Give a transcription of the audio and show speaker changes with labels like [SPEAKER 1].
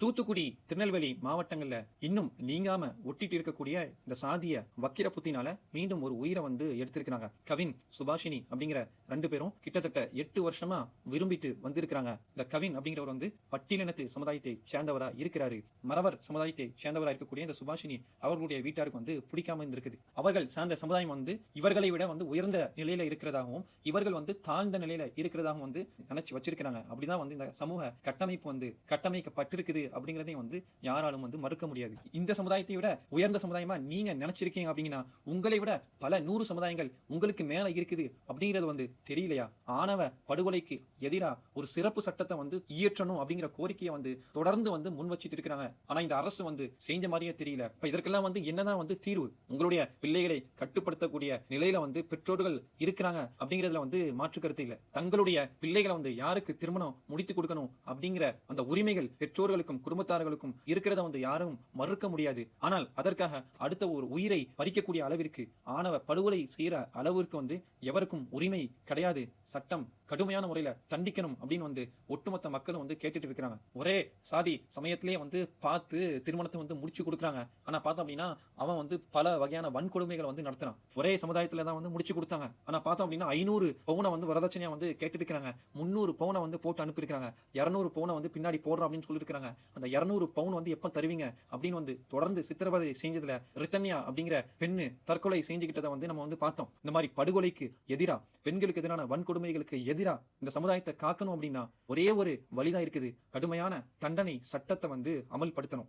[SPEAKER 1] தூத்துக்குடி திருநெல்வேலி மாவட்டங்கள்ல இன்னும் நீங்காம ஒட்டிட்டு இருக்கக்கூடிய இந்த சாதிய வக்கிர புத்தினால மீண்டும் ஒரு உயிரை வந்து எடுத்திருக்கிறாங்க. கவின் சுபாஷினி அப்படிங்கிற ரெண்டு பேரும் கிட்டத்தட்ட எட்டு வருஷமா விரும்பிட்டு வந்திருக்கிறாங்க. இந்த கவின் அப்படிங்கிறவர் வந்து பட்டியலினத்து சமுதாயத்தை சேர்ந்தவரா இருக்கிறாரு. மறவர் சமுதாயத்தை சேர்ந்தவரா இருக்கக்கூடிய இந்த சுபாஷினி அவர்களுடைய வீட்டாருக்கு வந்து பிடிக்காம இருந்திருக்குது. அவர்கள் சார்ந்த சமுதாயம் வந்து இவர்களை விட வந்து உயர்ந்த நிலையில இருக்கிறதாகவும் இவர்கள் வந்து தாழ்ந்த நிலையில இருக்கிறதாகவும் வந்து நினைச்சு வச்சிருக்கிறாங்க. அப்படிதான் வந்து இந்த சமூக கட்டமைப்பு வந்து கட்டமைக்கப்பட்டிருக்குது அப்படிங்கிறதையும் வந்து யாராலும் வந்து மறுக்க முடியாது. இந்த சமுதாயத்தை விட உயர்ந்த சமுதாயமா நீங்க நினைச்சிருக்கீங்க அப்படிங்கன்னா உங்களை விட பல நூறு சமுதாயங்கள் உங்களுக்கு மேல இருக்குது அப்படிங்கிறது வந்து தெரியலையா? ஆணவ படுகொலைக்கு எதிரா ஒரு சிறப்பு சட்டத்தை வந்து இயற்றணும் அப்படிங்கிற கோரிக்கையை வந்து தொடர்ந்து வந்து முன் வச்சுட்டு இருக்கிறாங்க. ஆனா இந்த அரசு வந்து செஞ்ச மாதிரியே தெரியல. இப்ப இதற்கெல்லாம் வந்து என்னதான் வந்து தீர்வு? உங்களுடைய பிள்ளைகளை கட்டுப்படுத்தக்கூடிய நிலையில வந்து பெற்றோர்கள் இருக்கிறாங்க அப்படிங்கிறதுல வந்து மாற்று கருத்து இல்ல. தங்களுடைய பிள்ளைகளை வந்து யாருக்கு திருமணம் முடித்து கொடுக்கணும் அப்படிங்கிற அந்த உரிமைகள் பெற்றோர்களுக்கும் குடும்பத்தார்களுக்கும் இருக்கிறத வந்து யாரும் மறுக்க முடியாது. ஆனால் அதற்காக அடுத்த ஒரு உயிரை பறிக்கக்கூடிய அளவிற்கு ஆணவ படுகொலை செய்யற அளவிற்கு வந்து எவருக்கும் உரிமை கிடையாது. சட்டம் கடுமையான முறையில தண்டிக்கணும் அப்படின்னு வந்து ஒட்டுமொத்த மக்களும் வந்து கேட்டுட்டு இருக்கிறாங்க. ஒரே சாதி சமயத்திலேயே வந்து பார்த்து திருமணத்தை வந்து முடிச்சு கொடுக்குறாங்க. ஆனா பார்த்தோம் அப்படின்னா அவன் வந்து பல வகையான வன்கொடுமைகளை வந்து நடத்துறான். ஒரே சமுதாயத்துல தான் வந்து முடிச்சு கொடுத்தாங்க. ஆனா பார்த்தோம் அப்படின்னா ஐநூறு பவுனை வந்து வரதட்சணையா வந்து கேட்டு இருக்கிறாங்க. முந்நூறு பவுனை வந்து போட்டு அனுப்பியிருக்காங்க இரநூறு பவுனை வந்து பின்னாடி போடுறோம் அப்படின்னு சொல்லியிருக்காங்க அந்த இரநூறு பவுன் வந்து எப்போ தருவீங்க? அப்படின்னு வந்து தொடர்ந்து சித்திரவதை செஞ்சதுல ரித்தன்யா அப்படிங்கிற பெண்ணு தற்கொலை செஞ்சுக்கிட்டதை வந்து நம்ம வந்து பார்த்தோம். இந்த மாதிரி படுகொலைக்கு எதிரா பெண்களுக்கு எதிரான வன்கொடுமைகளுக்கு எதிராக இந்த சமுதாயத்தை காக்கணும் அப்படின்னா ஒரே ஒரு வழிதான் இருக்குது. கடுமையான தண்டனை சட்டத்தை வந்து அமல்படுத்தணும்.